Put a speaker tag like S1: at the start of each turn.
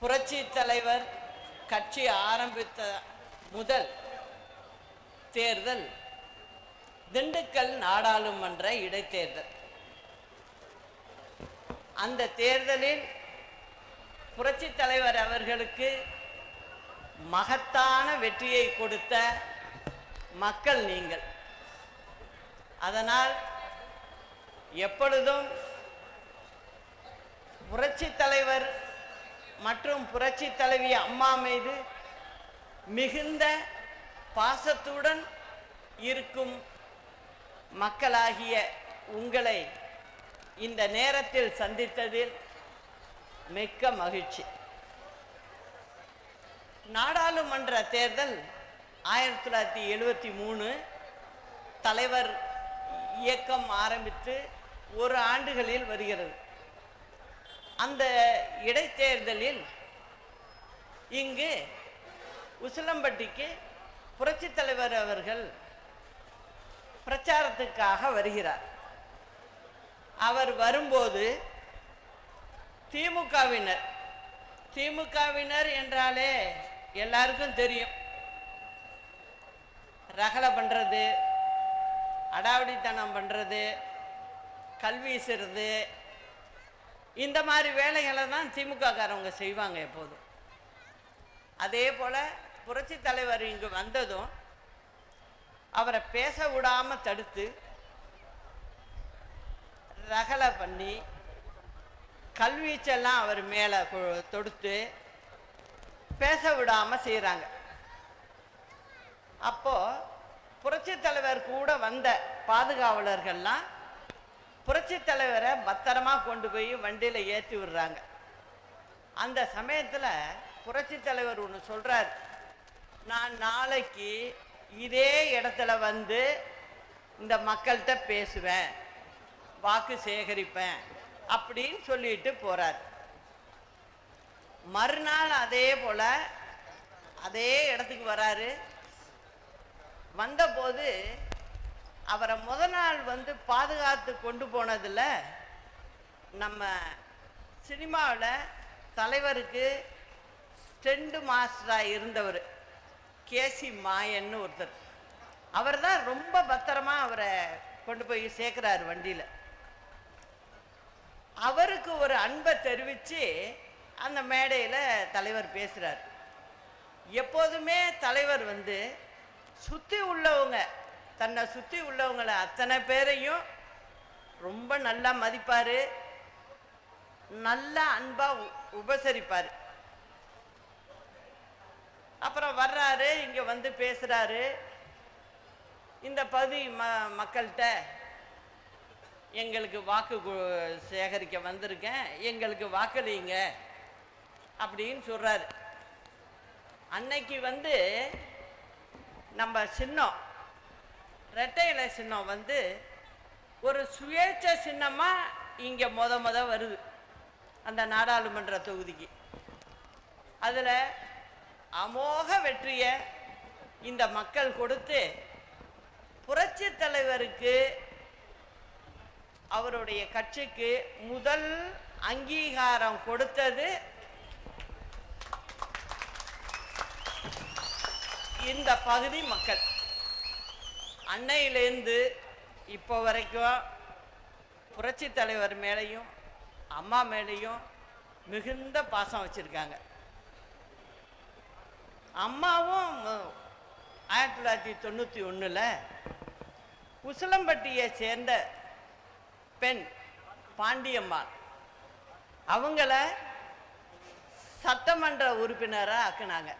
S1: புரட்சி தலைவர் கட்சி ஆரம்பித்த முதல் தேர்தல் திண்டுக்கல் நாடாளுமன்ற இடைத்தேர்தல். அந்த தேர்தலில் புரட்சி தலைவர் அவர்களுக்கு மகத்தான வெற்றியை கொடுத்த மக்கள் நீங்கள். அதனால் எப்பொழுதும் புரட்சி தலைவர் மற்றும் புரட்சி தலைவி அம்மா மீது மிகுந்த பாசத்துடன் இருக்கும் மக்களாகிய உங்களை இந்த நேரத்தில் சந்தித்ததில் மிக்க மகிழ்ச்சி. நாடாளுமன்ற தேர்தல் ஆயிரத்தி தொள்ளாயிரத்தி எழுபத்தி மூணு தலைவர் இயக்கம் ஆரம்பித்து ஒரு ஆண்டுகளில் வருகிறது. அந்த இடைத்தேர்தலில் இங்கு உசிலம்பட்டிக்கு புரட்சித் தலைவர் அவர்கள் பிரச்சாரத்துக்காக வருகிறார். அவர் வரும்போது திமுகவினர் திமுகவினர் என்றாலே எல்லாருக்கும் தெரியும். ரகலை பண்ணுறது அடாவடித்தனம் பண்ணுறது கல்வீசுறது இந்த மாதிரி வேலைகளை தான் திமுககாரவங்க செய்வாங்க எப்போதும். அதே போல் புரட்சி தலைவர் இங்கு வந்ததும் அவரை பேச விடாமல் தடுத்து ரகலை பண்ணி கல்வீச்செல்லாம் அவர் மேலே தொடுத்து பேச விடாமல் செய்கிறாங்க அப்போது புரட்சி தலைவர் கூட வந்த பாதுகாவலர்கள்லாம் புரட்சி தலைவரை பத்திரமா கொண்டு போய் வண்டியில் ஏற்றி விடுறாங்க. அந்த சமயத்தில் புரட்சி தலைவர் ஒன்று சொல்கிறார் நான் நாளைக்கு இதே இடத்துல வந்து இந்த மக்கள்கிட்ட பேசுவேன் வாக்கு சேகரிப்பேன் அப்படின்னு சொல்லிட்டு போகிறார் மறுநாள் அதே போல் அதே இடத்துக்கு வராரு. வந்தபோது அவரை முத நாள் வந்து பாதுகாத்து கொண்டு போனதில் நம்ம சினிமாவில் தலைவருக்கு ஸ்டெண்டு மாஸ்டராக இருந்தவர் கேசி மாயன்னு ஒருத்தர். அவர் தான் ரொம்ப பத்திரமா அவரை கொண்டு போய் சேர்க்குறாரு வண்டியில். அவருக்கு ஒரு அன்பை தெரிவித்து அந்த மேடையில் தலைவர் பேசுகிறார் எப்போதுமே தலைவர் வந்து சுற்றி உள்ளவங்க தன்னை சுற்றி உள்ளவங்களை அத்தனை பேரையும் ரொம்ப நல்லா மதிப்பார். நல்ல அன்பாக உபசரிப்பார். அப்புறம் வர்றாரு இங்கே வந்து பேசுகிறாரு இந்த பகுதி ம மக்கள்கிட்ட எங்களுக்கு வாக்கு சேகரிக்க வந்திருக்கேன். எங்களுக்கு வாக்களிங்க அப்படின்னு சொல்கிறாரு அன்னைக்கு வந்து நம்ம சின்னம் ரெட்டை இலை சின்னம் வந்து ஒரு சுயேட்சை சின்னமாக இங்கே மொத மொத வருது. அந்த நாடாளுமன்ற தொகுதிக்கு. அதில் அமோக வெற்றியை இந்த மக்கள் கொடுத்து புரட்சி தலைவருக்கு அவருடைய கட்சிக்கு முதல் அங்கீகாரம் கொடுத்தது இந்த பகுதி மக்கள். அன்னையிலேருந்து இப்போ வரைக்கும் புரட்சி தலைவர் மேலேயும் அம்மா மேலேயும் மிகுந்த பாசம் வச்சுருக்காங்க. அம்மாவும் ஆயிரத்தி தொள்ளாயிரத்தி தொண்ணூற்றி ஒன்றில் உசிலம்பட்டியை சேர்ந்த பெண் பாண்டியம்மாள். அவங்கள சட்டமன்ற உறுப்பினராக ஆக்குனாங்க.